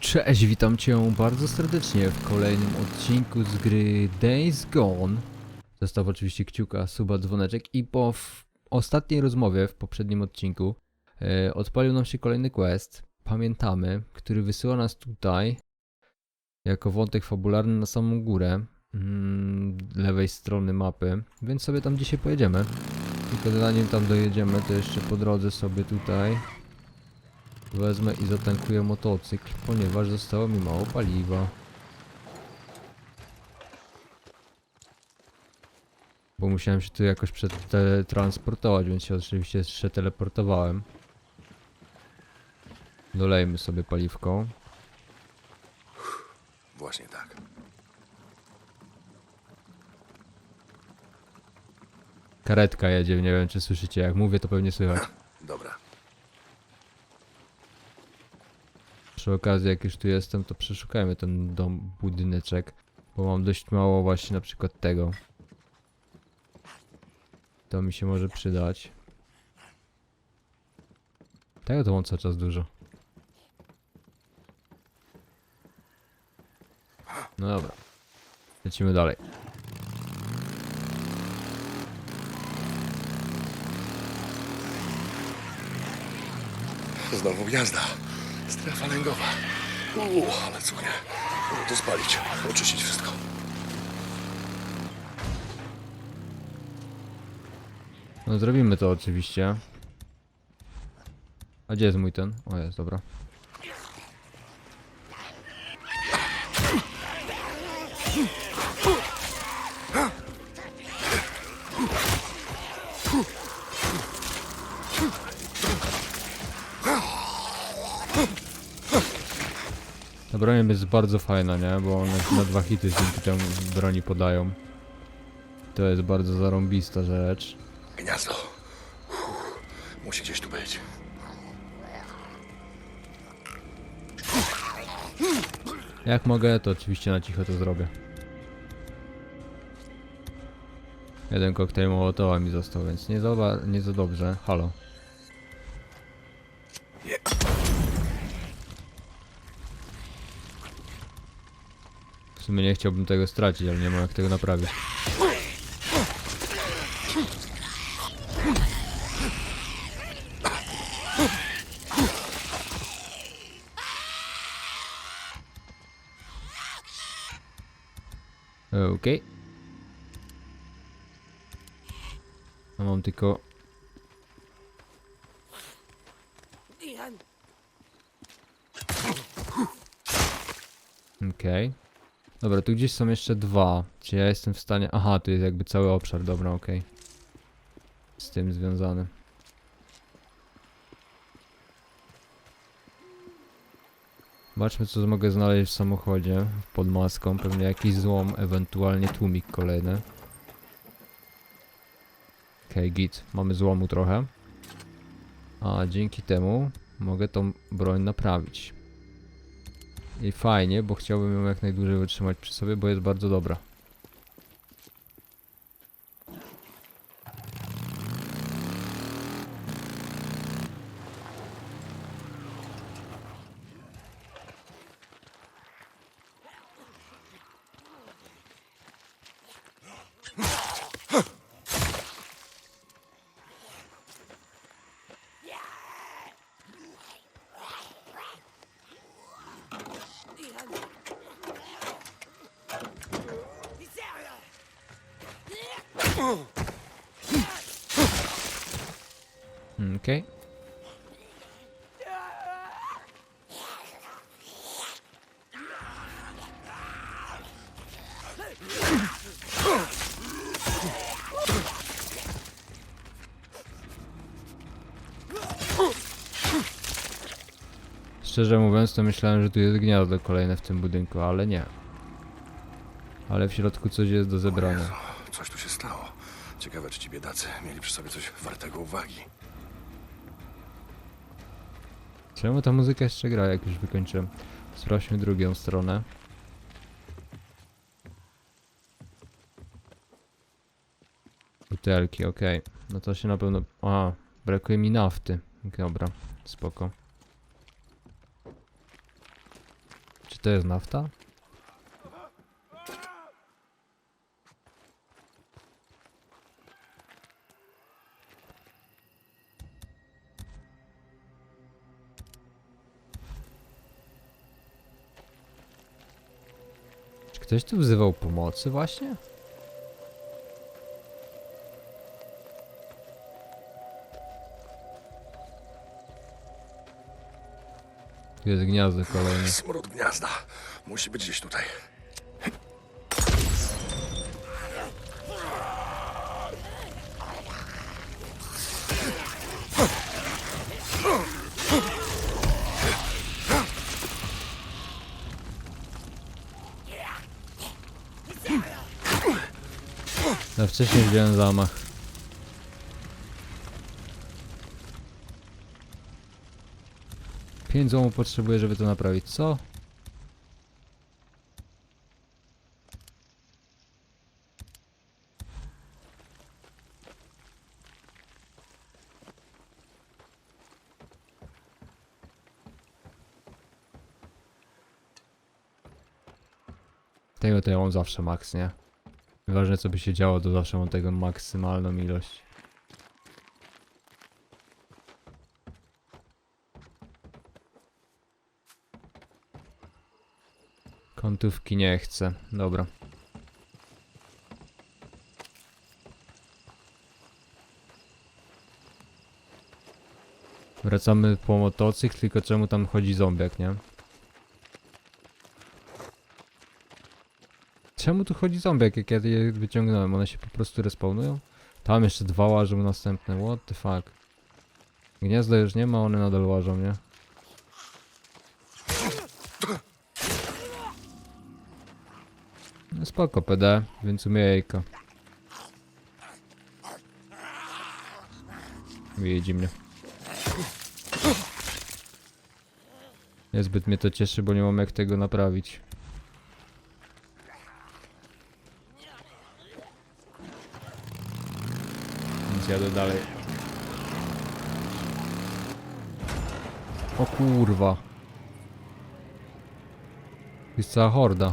Cześć, witam cię bardzo serdecznie w kolejnym odcinku z gry Days Gone. Zostaw oczywiście kciuka, suba, dzwoneczek i po ostatniej rozmowie w poprzednim odcinku e, odpalił nam się kolejny quest, pamiętamy, który wysyła nas tutaj jako wątek fabularny na samą górę mm, lewej strony mapy, więc sobie tam dzisiaj pojedziemy. Tylko zanim tam dojedziemy, to jeszcze po drodze sobie tutaj Wezmę i zatankuję motocykl, ponieważ zostało mi mało paliwa. Bo musiałem się tu jakoś przetransportować, więc się oczywiście przeteleportowałem. Dolejmy sobie paliwko. Właśnie tak. Karetka jedzie, nie wiem czy słyszycie, jak mówię to pewnie słychać. Dobra. Przy okazji jak już tu jestem, to przeszukajmy ten dom, budyneczek. Bo mam dość mało właśnie na przykład tego. To mi się może przydać. Tego to mam cały czas dużo. No dobra. Lecimy dalej. Znowu gwiazda. Strefa lęgowa. Uuu, ale cuchnie. No to spalić. Oczyścić wszystko. No zrobimy to oczywiście. A gdzie jest mój ten? O jest, dobra. Broń jest bardzo fajna, nie? Bo one na dwa hity dzięki temu broni podają. To jest bardzo zarąbista rzecz. Gniazdo. Uff, Musi gdzieś tu być. Jak mogę, to oczywiście na cicho to zrobię. Jeden koktajl Mołotowa mi został, więc nie za, nie za dobrze. Halo. Sumie nie chciałbym tego stracić, ale nie mam jak tego naprawić. Okej. No mam tylko... Okej. Dobra, tu gdzieś są jeszcze dwa. Czy ja jestem w stanie... Aha, tu jest jakby cały obszar, dobra, okej. Z tym związany. Zobaczmy co mogę znaleźć w samochodzie pod maską. Pewnie jakiś złom, ewentualnie tłumik kolejny. Okej, git. Mamy złomu trochę. A dzięki temu mogę tą broń naprawić. I fajnie, bo chciałbym ją jak najdłużej wytrzymać przy sobie, bo jest bardzo dobra. Okej. Szczerze mówiąc, to myślałem, że tu jest gniazdo kolejne w tym budynku, ale nie. Ale w środku coś jest do zebrania. Coś tu się stało. Ciekawe, czy ci biedacy mieli przy sobie coś wartego uwagi. Czemu ta muzyka jeszcze gra, jak już wykończyłem? Sprawdźmy drugą stronę. Butelki, okej. No to się na pewno... A, brakuje mi nafty. Dobra, spoko. Czy to jest nafta? Ktoś tu wzywał pomocy właśnie? Tu jest gniazdo kolejne. Smród gniazda. Musi być gdzieś tutaj. Za wcześnie wziąłem zamach. Pięć złomów potrzebuję, żeby to naprawić. Co? Tego to ja mam zawsze max, nie? Nieważne co by się działo, to zawsze mam tego maksymalną ilość. Kątówki nie chcę. Dobra. Wracamy po motocykl, tylko czemu tam chodzi zombiak, nie? Czemu tu chodzi zombiak, jak ja je wyciągnąłem? One się po prostu respawnują? Tam jeszcze dwa łażą następne, what the fuck? Gniazda już nie ma, one nadal łażą, nie? No spoko, PD, więc umiejka. Widzi mnie. Niezbyt mnie to cieszy, bo nie mam jak tego naprawić. Jadę dalej. O kurwa. Jest cała horda.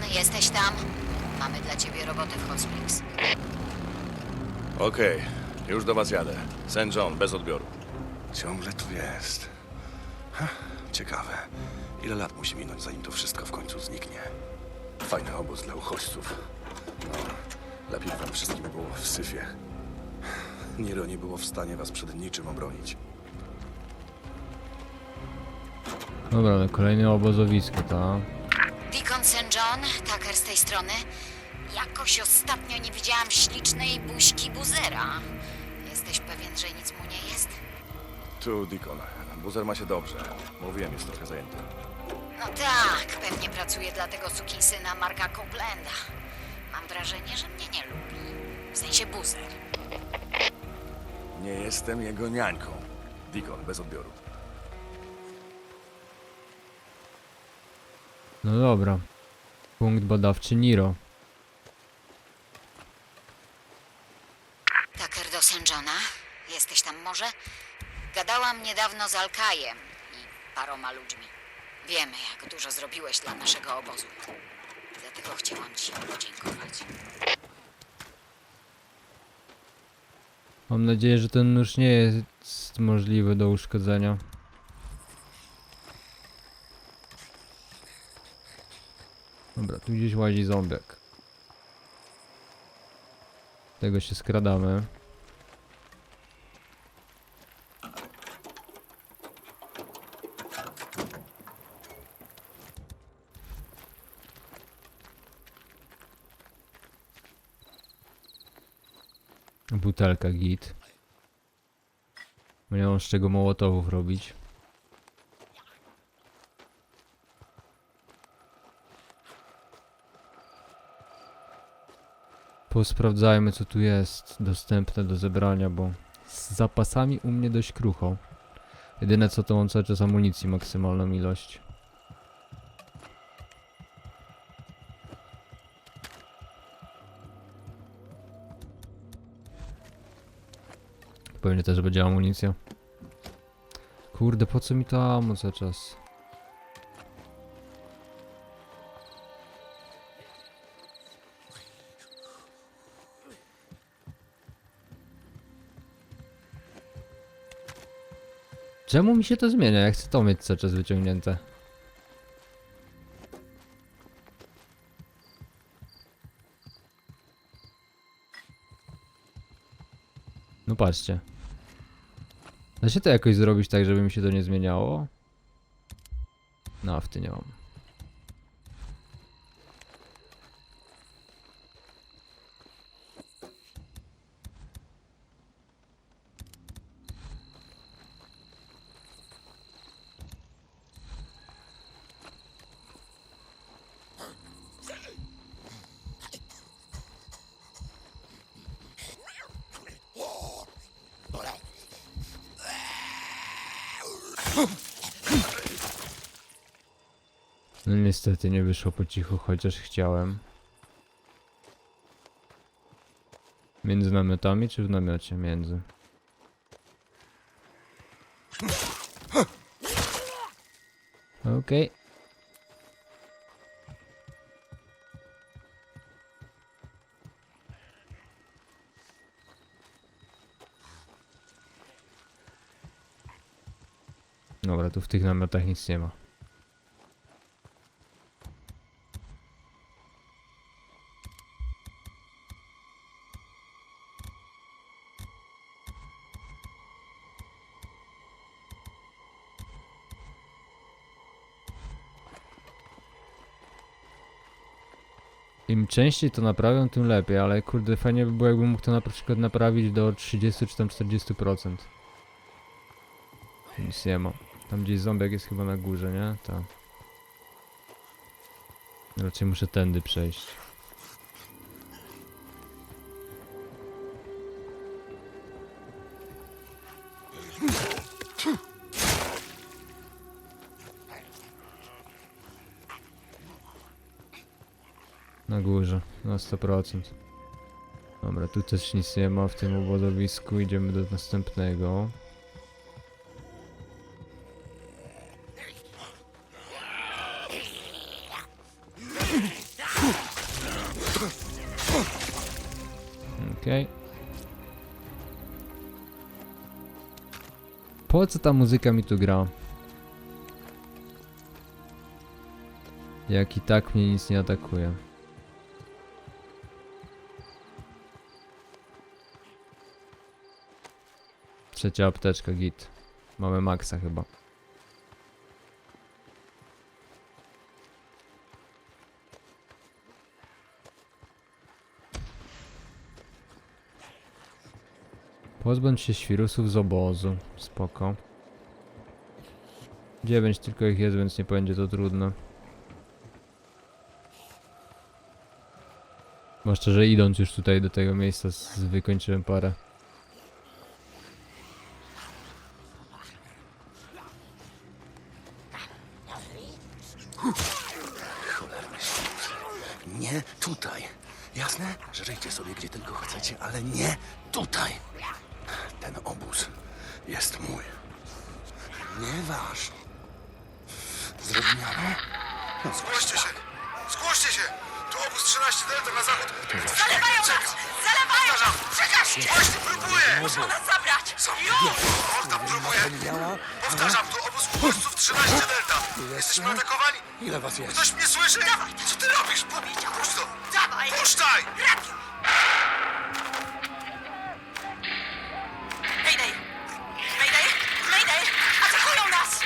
John, jesteś tam? Mamy dla ciebie robotę w Hot Springs. Okej, już do was jadę. St. John, bez odbioru. Ciągle tu jest. Ha, ciekawe. Ile lat musi minąć, zanim to wszystko w końcu zniknie? Fajny obóz dla uchodźców. No, lepiej wam wszystkim było w syfie. Nero nie było w stanie was przed niczym obronić. Dobra, no kolejne obozowisko, tak? Deacon St. John, Tucker z tej strony. Jakoś ostatnio nie widziałam ślicznej buźki buzera. Jesteś pewien, że nic mu nie jest? Tu, Deacon. Buzer ma się dobrze. Mówiłem, jest trochę zajęty. No tak, pewnie pracuje dla tego sukinsyna Marka Copelanda. Mam wrażenie, że mnie nie lubi. W sensie buzer. Nie jestem jego niańką. Deacon, bez odbioru. No dobra. Punkt badawczy Niro. Tucker do St. Johna? Jesteś tam może? Gadałam niedawno z Alkajem i paroma ludźmi. Wiemy, jak dużo zrobiłeś dla naszego obozu. Dlatego chciałam ci podziękować. Mam nadzieję, że ten nóż nie jest możliwy do uszkodzenia. Dobra, tu gdzieś łazi zombiak. Tego się skradamy. Butelka git. Mam z czego mołotowów robić. Posprawdzajmy co tu jest dostępne do zebrania, bo z zapasami u mnie dość krucho. Jedyne co to mam cały czas amunicji maksymalną ilość. Pewnie też będzie amunicja. Kurde, po co mi to ammo cały czas? Czemu mi się to zmienia? Ja chcę to mieć cały czas wyciągnięte. No patrzcie. Da się to jakoś zrobić tak, żeby mi się to nie zmieniało? No, nie mam. No niestety nie wyszło po cichu, chociaż chciałem. Między namiotami czy w namiocie? Między. Okej. Dobra, tu w tych namiotach nic nie ma. Im częściej to naprawią, tym lepiej, ale kurde, fajnie by było, jakbym mógł to na przykład naprawić do 30 czy tam 40%. Nic nie ma. Tam gdzieś zombiak jest chyba na górze, nie? Tak. Raczej muszę tędy przejść. 100%. Dobra, tu też nic nie ma w tym obozowisku, idziemy do następnego. Okej. Po co ta muzyka mi tu gra? Jak i tak mnie nic nie atakuje. Trzecia apteczka, git. Mamy maksa chyba. Pozbądź się świrusów z obozu. Spoko. Dziewięć tylko ich jest, więc nie będzie to trudne. Zwłaszcza, że idąc już tutaj do tego miejsca z- wykończyłem parę. Nie tutaj. Jasne? Żryjcie sobie gdzie tylko chcecie, ale nie tutaj. Ten obóz jest mój. Nie wasz. Zrozumiano? No, Zgłoście się! Zgłoście się! To obóz 13 Delta na zachód! Zalewają nas! Zalewają! Powtarzam! Przekażcie! Właśnie próbuję! Muszą nas zabrać! Co? Horda próbuje! Powtarzam, to obóz uchodźców 13 Delta! Jesteśmy atakowani! Ile was jest? Ktoś mnie słyszy? Co ty robisz? Pu- Puść to! Dawaj! Puszczaj! Mayday! Mayday! Mayday! Atakują nas!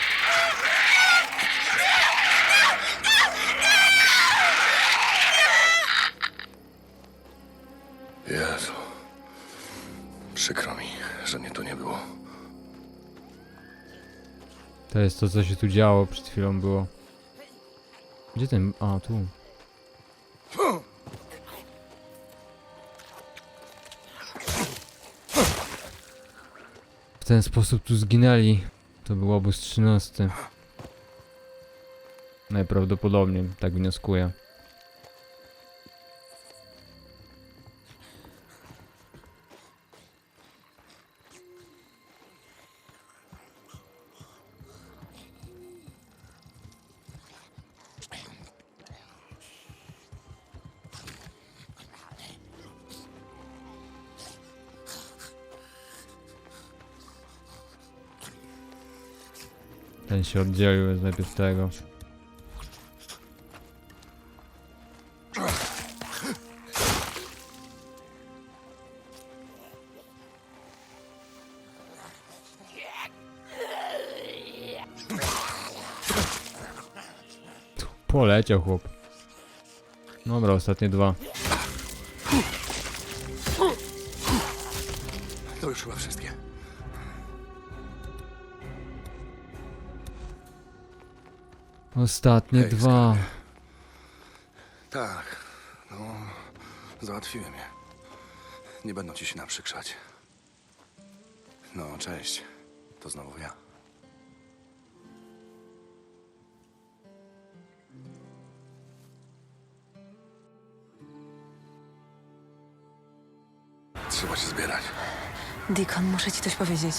Jezu. Przykro mi, że mnie tu nie było. To jest to, co się tu działo, przed chwilą było. Gdzie ten... A, tu. W ten sposób tu zginęli To był obóz 13. Najprawdopodobniej, tak wnioskuję. Się oddzielił najpierw tego. Poleciał chłop. Dobra, ostatnie dwa. To już chyba wszystkie. Ostatnie Hej, dwa. skarbie. Tak, no, załatwiłem je. Nie będą ci się naprzykrzać. No, cześć. To znowu ja. Trzeba się zbierać. Deacon, muszę ci coś powiedzieć.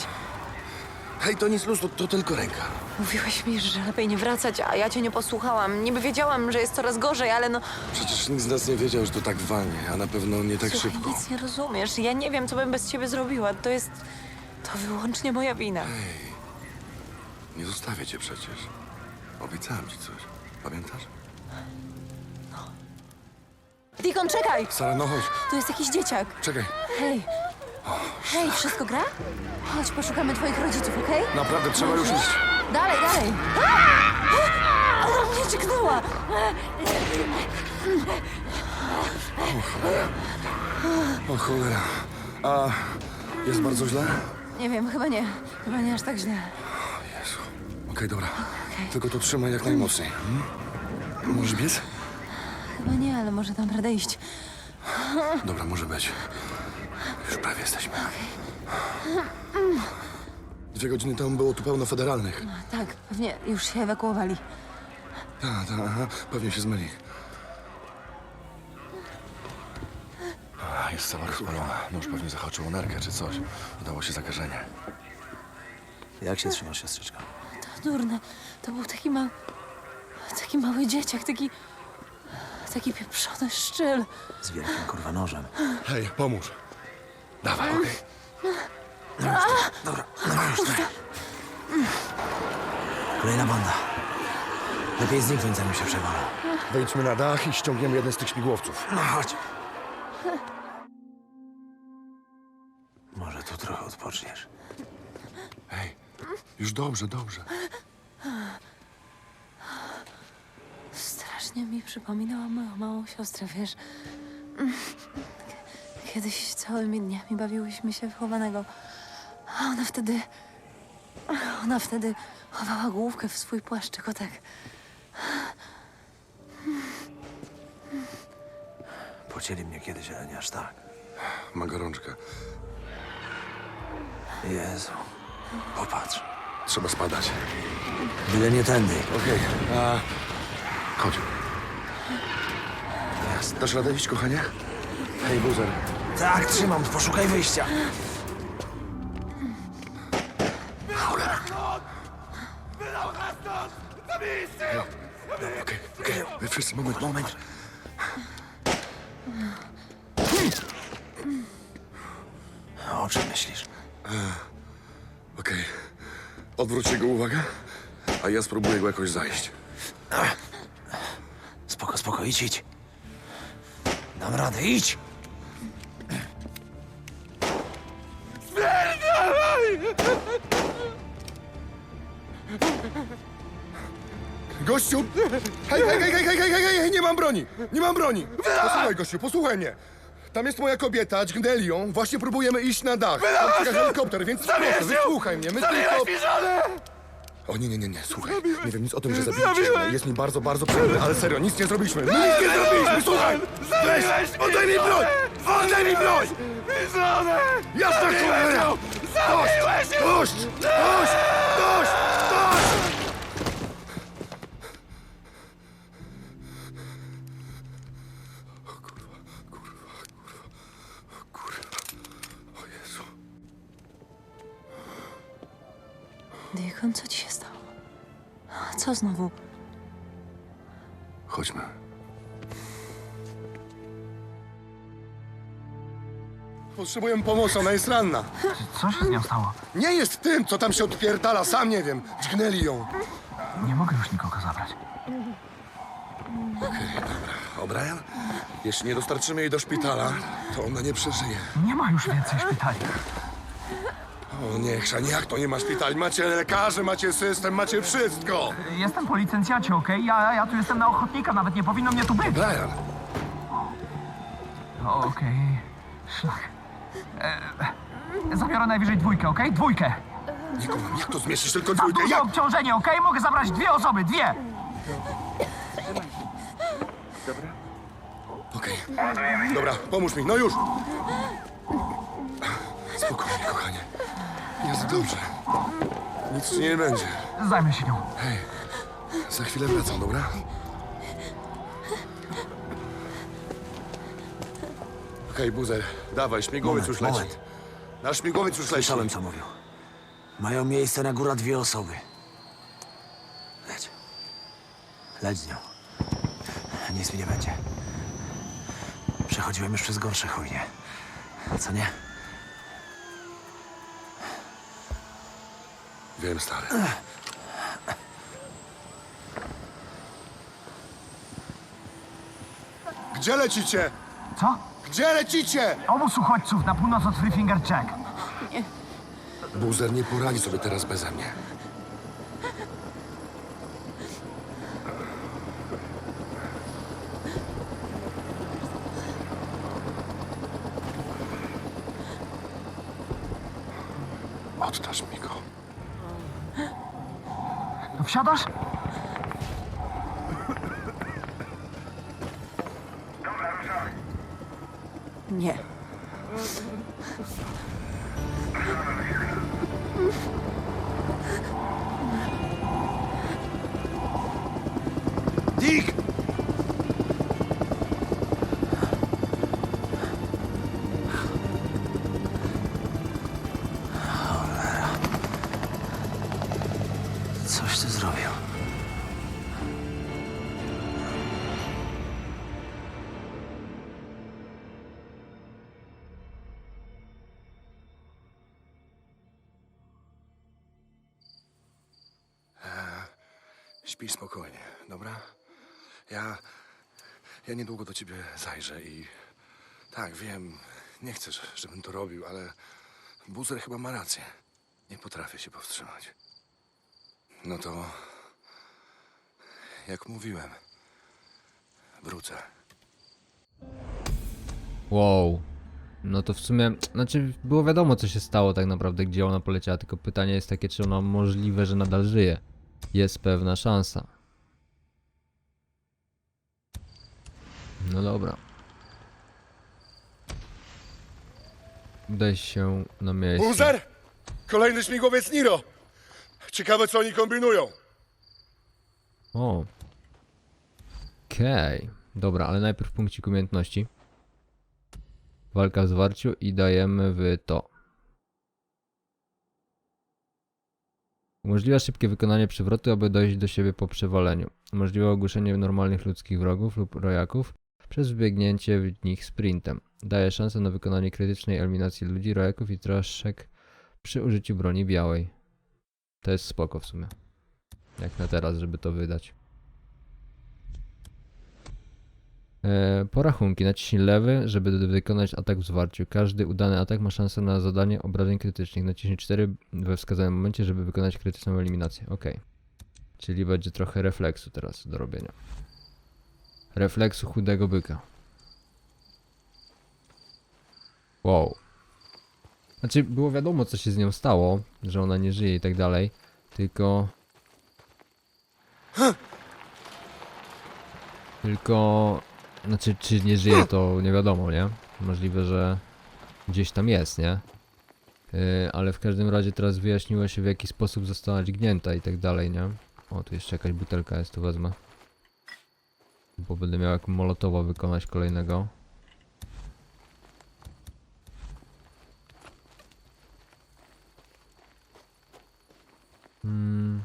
Hej, to nic luz, to, to tylko ręka. Mówiłeś mi, że lepiej nie wracać, a ja cię nie posłuchałam. Niby wiedziałam, że jest coraz gorzej, ale no... Przecież nikt z nas nie wiedział, że to tak walnie, a na pewno nie tak Słuchaj, szybko. nic nie rozumiesz. Ja nie wiem, co bym bez ciebie zrobiła. To jest... To wyłącznie moja wina. Nie zostawię cię przecież. Obiecałem ci coś. Pamiętasz? Deacon, czekaj! Sara, no chodź. Tu jest jakiś dzieciak. Czekaj. Hej. Hej, wszystko gra? Chodź, poszukamy twoich rodziców, okej? Naprawdę trzeba już iść. Dalej, dalej! Ona mnie dźgnęła! O cholera. A jest bardzo źle? Nie wiem, chyba nie. Chyba nie aż tak źle. Jezu. Okej, dobra. Tylko to trzymaj jak najmocniej. Hmm? Możesz biec? Chyba nie, ale może dam radę iść. Dobra, może być. Już prawie jesteśmy. Dwie godziny temu było tu pełno federalnych. Tak, pewnie już się ewakuowali. Tak, tak, aha. Pewnie się zmyli. A, Jest cała rozpalona. Nóż pewnie zahaczył o nerkę czy coś. Udało się zakażenie. Jak się trzymasz, siostrzyczka? To durne. To był taki mały... Taki mały dzieciak, taki... Taki pieprzony szczyl. Z wielkim kurwa nożem. Hej, pomóż. Dawaj, okej. Dobra, no już nie. Kolejna banda. Lepiej zniknąć, zanim się przewala. Wejdźmy na dach i ściągniemy jeden z tych śmigłowców. No chodź. Może tu trochę odpoczniesz. Hej, już dobrze, dobrze. Strasznie mi przypominała moją małą siostrę, wiesz. Kiedyś całymi dniami bawiłyśmy się w chowanego. A ona wtedy... Ona wtedy chowała główkę w swój płaszczyk, o tak. Pocieli mnie kiedyś, ale nie aż tak. Ma gorączkę. Jezu. Popatrz. Trzeba spadać. Byle nie tędy. Okej, a... Chodź. Jasne. Dasz radę iść, kochanie? Hej, buzer. Tak, trzymam. Poszukaj wyjścia. Okej, okej. Wy Wszyscy, moment, moment. O czym myślisz? Okej. Odwróć jego uwagę, a ja spróbuję go jakoś zajść. Spoko, spoko, idź, idź. Dam radę, idź! Gościu! Hej, hej, hej, hej, hej, hej, hej, hej, nie mam broni! Nie mam broni! Posłuchaj, gościu, posłuchaj mnie! Tam jest moja kobieta, dźgnęli ją, właśnie próbujemy iść na dach. Tam czeka helikopter, więc proszę, wysłuchaj mnie, my tylko... O nie, nie, nie, nie, słuchaj, nie wiem nic o tym, że zabiliście mnie. Jest mi bardzo, bardzo przykro, ale serio, nic nie zrobiliśmy. My nic nie zrobiliśmy, słuchaj! Weź, oddaj mi broń! Oddaj mi broń! Jasna cholera! Zabiłeś Dość! Dość! Dość! Dość! Deacon, co ci się stało? Co znowu? Chodźmy. Potrzebuję pomocy, ona jest ranna. Co się z nią stało? Nie jest tym, co tam się odpierdala, sam nie wiem. Dźgnęli ją. Nie mogę już nikogo zabrać. O'Brien, jeśli nie dostarczymy jej do szpitala, to ona nie przeżyje. Nie ma już więcej szpitali. O nie, Chrzan, jak to nie ma szpitali? Macie lekarzy, macie system, macie wszystko! Jestem po licencjacie, okej? Ja, ja tu jestem na ochotnika, nawet nie powinno mnie tu być. Brian, Okej, szlak. E, zabiorę najwyżej dwójkę, okej? Dwójkę. nie kumam, jak to zmieścisz tylko Za dwójkę? duże Jak? obciążenie, okej? Mogę zabrać dwie osoby, dwie. Okej. Dobra, pomóż mi, no już! Spokojnie, kochanie. Jest dobrze. Nic ci nie będzie. Zajmę się nią. Hej, za chwilę wracam, dobra? Okej, buzer, dawaj, śmigłowiec Moment, już leci. moment. Nasz śmigłowiec już leci. Słyszałem, co mówił. Mają miejsce na góra dwie osoby. Leć. Leć z nią. Nic mi nie będzie. Przechodziłem już przez gorsze chujnie. Co nie? Wiem, stary. Gdzie lecicie? Co? Gdzie lecicie? Obóz uchodźców na północ od Three Finger Jack. Buzer nie poradzi sobie teraz beze mnie. Oddasz mi go. Wsiadasz? Nie. Śpij spokojnie, dobra? Ja. Ja niedługo do ciebie zajrzę i. Tak, wiem, nie chcę, żebym to robił, ale. Buzer chyba ma rację. Nie potrafię się powstrzymać. No to. Jak mówiłem. Wrócę. Wow. No to w sumie, znaczy było wiadomo co się stało tak naprawdę, gdzie ona poleciała, tylko pytanie jest takie, czy ona możliwe, że nadal żyje. Jest pewna szansa. No dobra. Udaj się na miejsce. Buzer! Kolejny śmigłowiec Niro! Ciekawe, co oni kombinują. O. Okej. Dobra, ale najpierw punkcik umiejętności. Walka w zwarciu i dajemy w to. Umożliwia szybkie wykonanie przewrotu, aby dojść do siebie po przewaleniu. Umożliwia ogłuszenie normalnych ludzkich wrogów lub rojaków przez wbiegnięcie w nich sprintem. Daje szansę na wykonanie krytycznej eliminacji ludzi, rojaków i traszek przy użyciu broni białej. To jest spoko w sumie. Jak na teraz, żeby to wydać. E, porachunki. Naciśnij lewy, żeby wykonać atak w zwarciu. Każdy udany atak ma szansę na zadanie obrażeń krytycznych. Naciśnij 4 we wskazanym momencie, żeby wykonać krytyczną eliminację. Ok. Czyli będzie trochę refleksu teraz do robienia. Refleksu chudego byka. Wow. Znaczy, było wiadomo, co się z nią stało, że ona nie żyje i tak dalej. Tylko. Tylko. Znaczy, czy nie żyje, to nie wiadomo, nie? Możliwe, że gdzieś tam jest, nie? Yy, ale w każdym razie teraz wyjaśniło się w jaki sposób została dźgnięta i tak dalej, nie? O, tu jeszcze jakaś butelka jest, to wezmę. Bo będę miał jak molotowa wykonać kolejnego. Hmm.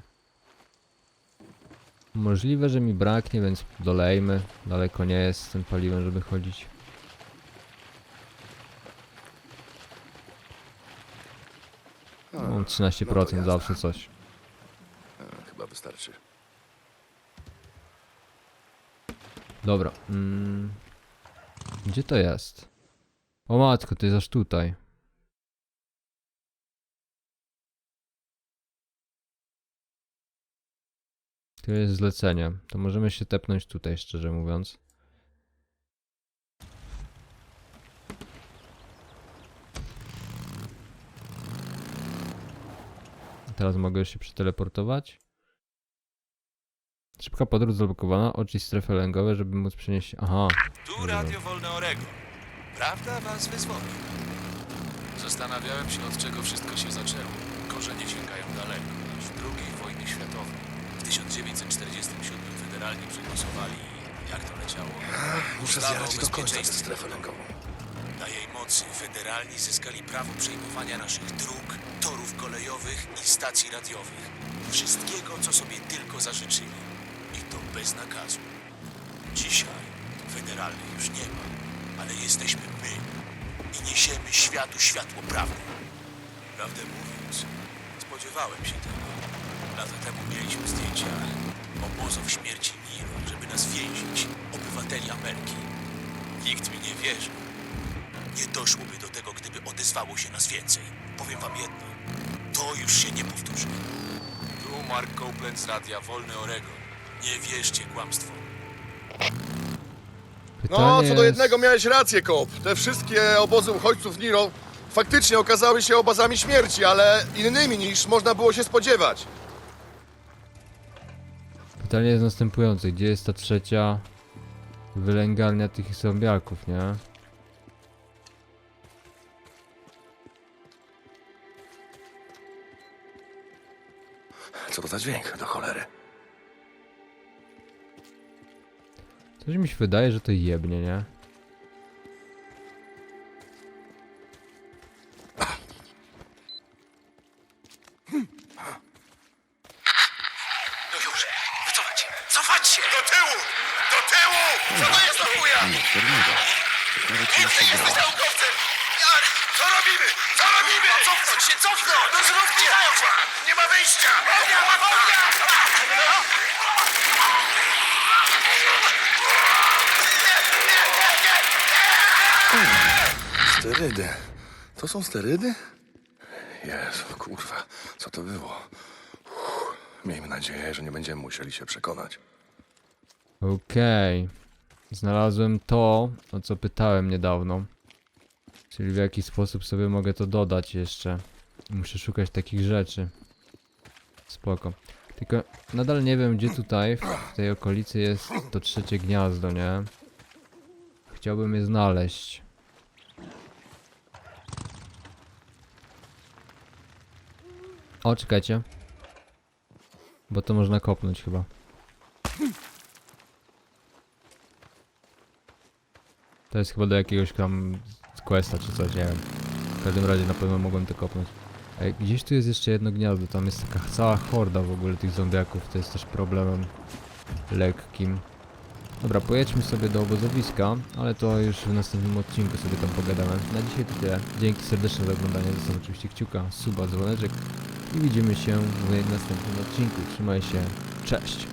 Możliwe, że mi braknie, więc dolejmy. Daleko nie jest z tym paliwem, żeby chodzić. Mam 13% jazda. zawsze coś. E, Chyba wystarczy. Dobra. Mm. Gdzie to jest? O matko, to jest aż tutaj. Tu jest zlecenie. To możemy się tepnąć tutaj, szczerze mówiąc. Teraz mogę się przeteleportować. Szybka podróż zablokowana, oczy strefy lęgowe, żeby móc przenieść... Aha, Tu Radio Wolne Oregon. Prawda was wyzwoli. Zastanawiałem się, od czego wszystko się zaczęło. Korzenie sięgają daleko, aż II wojny światowej. W 1947 federalni przegłosowali, jak to leciało, Muszę Ustawę zjechać o do końca tę bezpieczeństwie strefę. Na jej mocy federalni zyskali prawo przejmowania naszych dróg, torów kolejowych i stacji radiowych. Wszystkiego, co sobie tylko zażyczyli. I to bez nakazu. Dzisiaj federalnych już nie ma, ale jesteśmy my i niesiemy światu światło prawdy. Prawdę mówiąc, spodziewałem się tego. Lata temu mieliśmy zdjęcia obozów śmierci Niro, żeby nas więzić, obywateli Ameryki. Nikt mi nie wierzył. Nie doszłoby do tego, gdyby odezwało się nas więcej. Powiem wam jedno. To już się nie powtórzy. Tu Mark Copeland z Radia Wolny Oregon. Nie wierzcie kłamstwom. pytanie No, co do jest... jednego miałeś rację, Kop. Te wszystkie obozy uchodźców Niro faktycznie okazały się obozami śmierci, ale innymi niż można było się spodziewać. Pytanie jest następujące, gdzie jest ta trzecia wylęgarnia tych zombiaków, nie? Co to za dźwięk, do cholery? Coś mi się wydaje, że to jebnie, nie? To są sterydy? Jezu, kurwa, co to było? Uff, miejmy nadzieję, że nie będziemy musieli się przekonać. Okej. Znalazłem to, o co pytałem niedawno. Czyli w jaki sposób sobie mogę to dodać jeszcze. Muszę szukać takich rzeczy. Spoko. Tylko nadal nie wiem, gdzie tutaj, w tej okolicy jest to trzecie gniazdo, nie? Chciałbym je znaleźć. O, czekajcie. Bo to można kopnąć chyba. To jest chyba do jakiegoś tam questa czy coś, nie wiem. W każdym razie na pewno mogłem to kopnąć. Ej, gdzieś tu jest jeszcze jedno gniazdo, tam jest taka cała horda w ogóle tych zombiaków, to jest też problemem lekkim. Dobra, pojedźmy sobie do obozowiska, ale to już w następnym odcinku sobie tam pogadamy. Na dzisiaj to tyle. Dzięki serdeczne za oglądanie, zostaw oczywiście kciuka, suba, dzwoneczek i widzimy się w następnym odcinku. Trzymaj się, cześć!